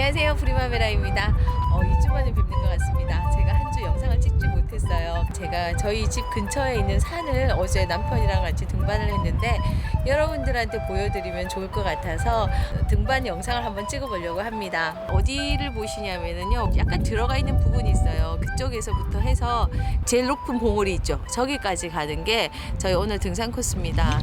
안녕하세요. 프리마베라입니다. 어, 2주 만에 뵙는 것 같습니다. 제가 한 주 영상을 찍지 못했어요. 제가 저희 집 근처에 있는 산을 어제 남편이랑 같이 등반을 했는데 여러분들한테 보여드리면 좋을 것 같아서 등반 영상을 한번 찍어보려고 합니다. 어디를 보시냐면요 약간 들어가 있는 부분이 있어요. 그쪽에서부터 해서 제일 높은 봉우리 있죠? 저기까지 가는 게 저희 오늘 등산 코스입니다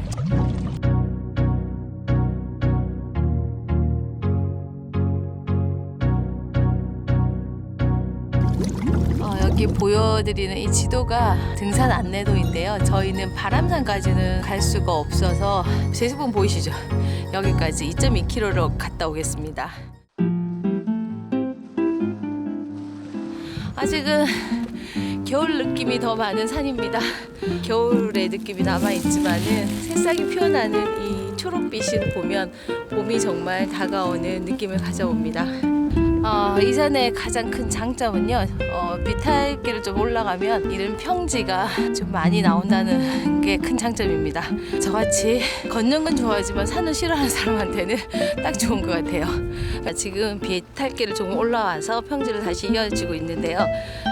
여기 보여드리는 이 지도가 등산 안내도인데요. 저희는 바람산까지는 갈 수가 없어서 제수분 보이시죠? 여기까지 2.2km로 갔다 오겠습니다. 아직은 겨울 느낌이 더 많은 산입니다. 겨울의 느낌이 남아 있지만은 새싹이 피어나는 이 초록빛을 보면 봄이 정말 다가오는 느낌을 가져옵니다. 어, 이 산의 가장 큰 장점은요, 어, 비탈길을 좀 올라가면 이런 평지가 좀 많이 나온다는 게 큰 장점입니다. 저같이 걷는 건 좋아하지만 산을 싫어하는 사람한테는 딱 좋은 것 같아요. 지금 비탈길을 조금 올라와서 평지를 다시 이어지고 있는데요.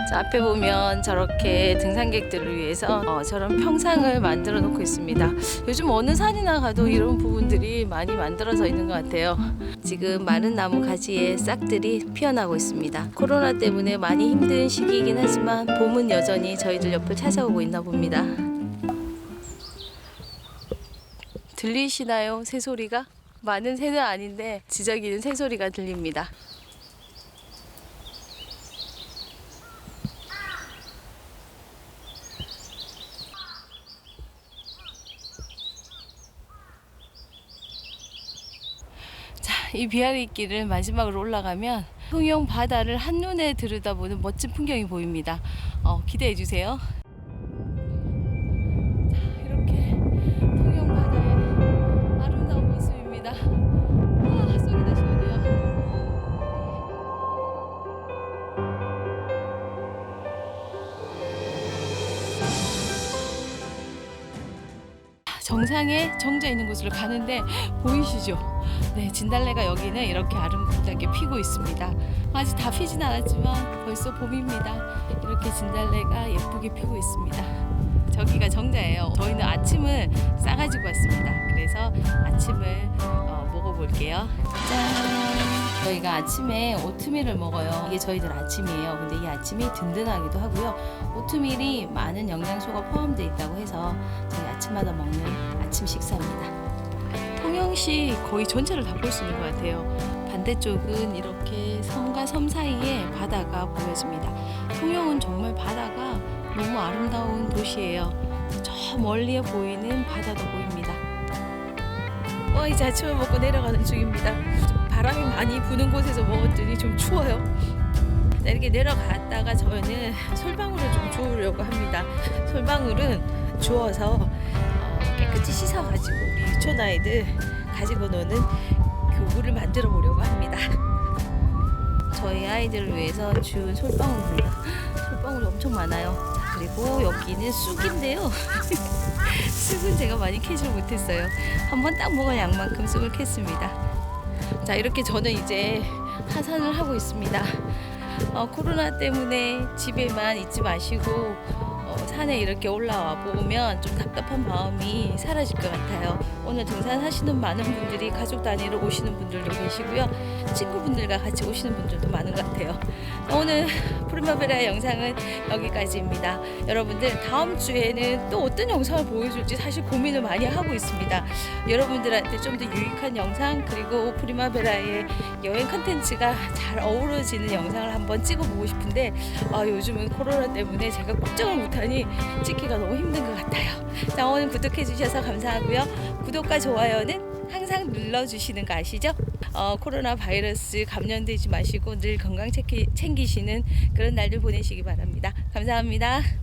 저 앞에 보면 저렇게 등산객들을 위해서 어, 저런 평상을 만들어 놓고 있습니다. 요즘 어느 산이나 가도 이런 부분들이 많이 만들어져 있는 것 같아요. 지금 마른 나무 가지에 싹들 이 피어나고 있습니다. 코로나 때문에 많이 힘든 시기이긴 하지만 봄은 여전히 저희들 옆을 찾아오고 있나 봅니다. 들리시나요? 새소리가? 많은 새는 아닌데 지저귀는 새소리가 들립니다. 자, 이 비아리 길을 마지막으로 올라가면 통영 바다를 한눈에 들여다보는 멋진 풍경이 보입니다. 어, 기대해 주세요. 자, 이 정상에 정자 있는 곳으로 가는데 보이시죠? 네, 진달래가 여기는 이렇게 아름답게 피고 있습니다. 아직 다 피진 않았지만 벌써 봄입니다. 이렇게 진달래가 예쁘게 피고 있습니다. 저기가 정자예요. 저희는 아침을 싸가지고 왔습니다. 그래서 아침을 어, 먹어볼게요. 짠! 저희가 아침에 오트밀을 먹어요. 이게 저희들 아침이에요. 근데 이 아침이 든든하기도 하고요. 오트밀이 많은 영양소가 포함되어 있다고 해서 아침마다 먹는 아침 식사입니다. 통영시 거의 전체를 다 볼 수 있는 것 같아요. 반대쪽은 이렇게 섬과 섬 사이에 바다가 보여집니다. 통영은 정말 바다가 너무 아름다운 도시예요. 저 멀리에 보이는 바다도 보입니다. 어, 이제 아침을 먹고 내려가는 중입니다. 좀 바람이 많이 부는 곳에서 먹었더니 좀 추워요. 네, 이렇게 내려갔다가 저는 솔방울을 좀 주우려고 합니다. 솔방울은 주워서 어, 깨끗이 씻어가지고 우리 유치원 아이들 가지고 노는 교구를 만들어 보려고 합니다. 저희 아이들을 위해서 준 솔방울입니다. 솔방울이 엄청 많아요. 자, 그리고 여기는 쑥인데요. 쑥은 제가 많이 캐지를 못했어요. 한번 딱 먹을 양만큼 쑥을 캤습니다. 자 이렇게 저는 이제 하산을 하고 있습니다. 어, 코로나 때문에 집에만 있지 마시고 어, 산에 이렇게 올라와 보면 좀 답답한 마음이 사라질 것 같아요. 오늘 등산하시는 많은 분들이 가족 단위로 오시는 분들도 계시고요. 친구분들과 같이 오시는 분들도 많은 것 같아요. 오늘 프리마베라 영상은 여기까지입니다. 여러분들 다음 주에는 또 어떤 영상을 보여줄지 사실 고민을 많이 하고 있습니다. 여러분들한테 좀 더 유익한 영상 그리고 프리마베라의 여행 컨텐츠가 잘 어우러지는 영상을 한번 찍어보고 싶은데 아, 요즘은 코로나 때문에 제가 걱정을 못하니 찍기가 너무 힘든 것 같아요. 자 오늘 구독해 주셔서 감사하고요. 구독과 좋아요는 항상 눌러 주시는 거 아시죠? 어, 코로나 바이러스 감염되지 마시고 늘 건강 챙기, 챙기시는 그런 날들 보내시기 바랍니다. 감사합니다.